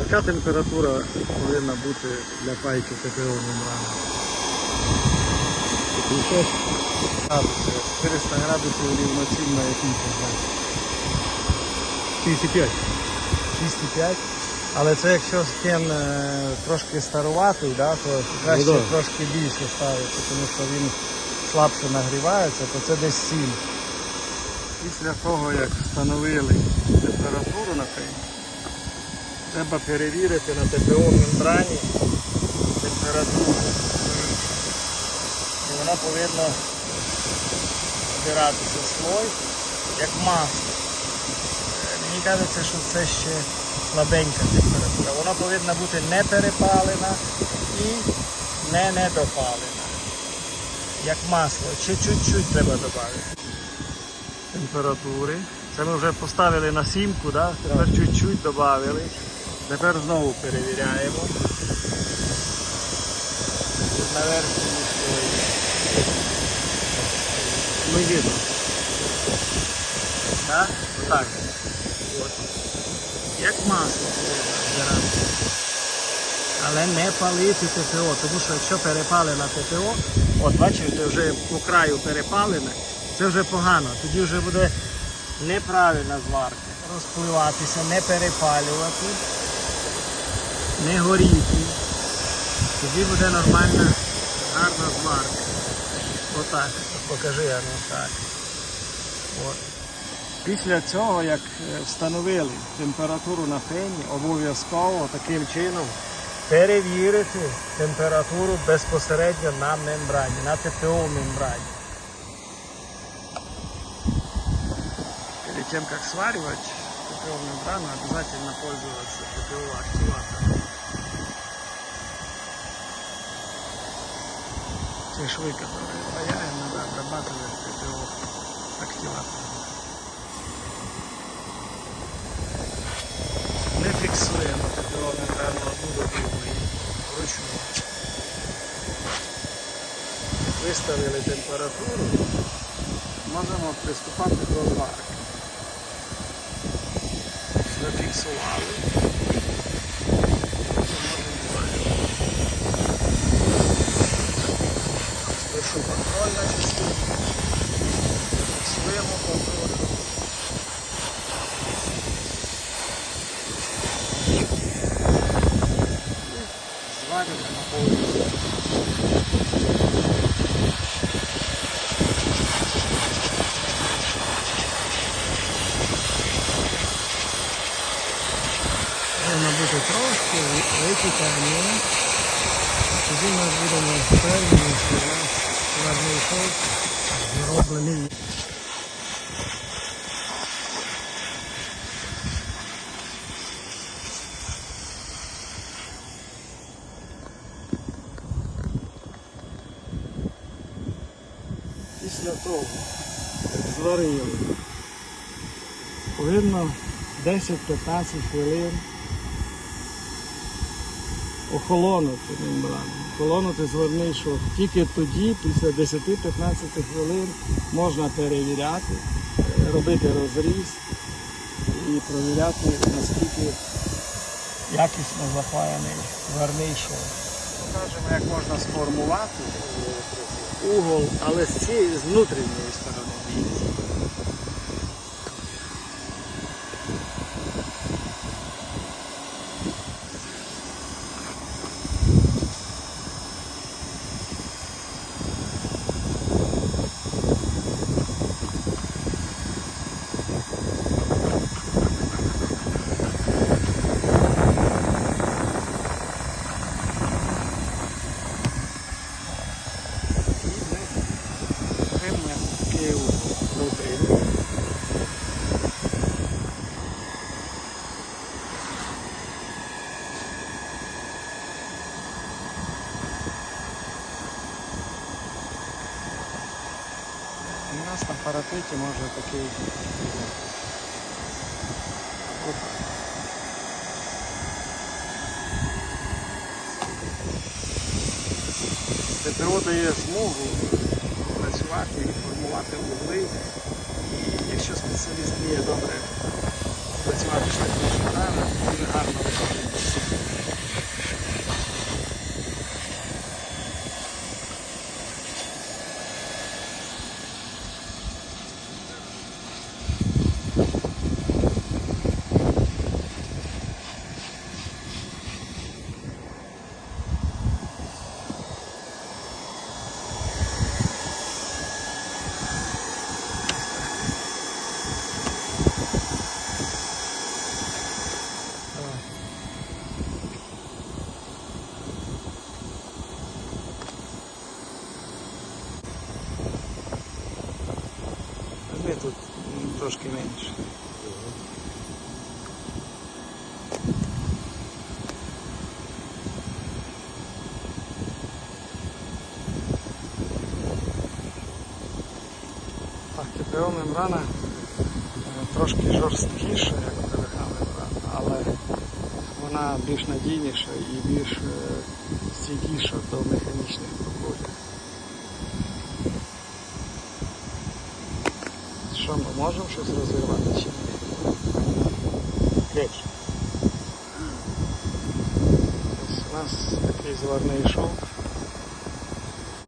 Яка температура повинна бути для пайки ТПО мембрани? 56, 400 градусів рівноцінно якій температурі? 65. 205. Але це якщо стін е, трошки старуватий, да, то краще Ну, да. трошки більше ставити, тому що він слабше нагрівається, то це десь 7. Після того, як встановили температуру на фейні, треба перевірити на ТПО мембрані температуру. І вона повинна збиратися слой, як масло. Е, Мені кажеться, що це ще слабенька температура. Вона повинна бути не перепалена і не недопалена. Як масло. Ще чуть-чуть треба додати. Температури. Це ми вже поставили на сімку, да? тепер чуть-чуть додали. Тепер знову перевіряємо. На верхньому слої. Ну, видно. Так? Так. От. Як масло збиратися. Але не палити ТПО, тому що якщо перепалена ТПО, от бачите, вже по краю перепалене, це вже погано. Тоді вже буде неправильна зварка. Розпливатися, не перепалювати, не горіти. Тоді буде нормальна, гарна зварка. Отак. Покажи, а ну так. От. Після цього, як е, встановили температуру на фені, обов'язково таким чином перевірити температуру безпосередньо на мембрані, на ТПО мембрані. Перед тем, как сваривать ТПО мембрану, обязательно пользоваться ТПО активатором. Те швы, которые паяем, надо обрабатывать ТПО активатором. Не фіксуємо ТПО мембрану одну до другої вручну. Виставили температуру, можемо приступати до зварки. Зафіксували. Зварюємо на повністю. Повинно трошки випікання. Тоді ми будемо впевнені, що у складний шов зроблений. Після того як зварили. Повинно 10-15 хвилин охолонути мембрану. Охолонути зварний шов. Тільки тоді, після 10-15 хвилин, можна перевіряти, робити розріз і провіряти, наскільки якісно запаяний зварний шов. Покажемо, як можна сформувати угол, але з цієї з внутрішньої сторони дивіться. Отримуємо такий угол внутрішній. У нас на парапеті може такий угол. Опа. ТПО дає змогу працювати і формувати угли. І якщо спеціаліст вміє добре працювати шляхом шукара, він гарно виходить. трошки менше. Так, ТПО мембрана е, трошки жорсткіша, як ПВХ мембрана, але вона більш надійніша і більш е, стійкіша до механічних пробурів. Що ми можемо щось ні? Крепче. Ось у нас такий зварний шов.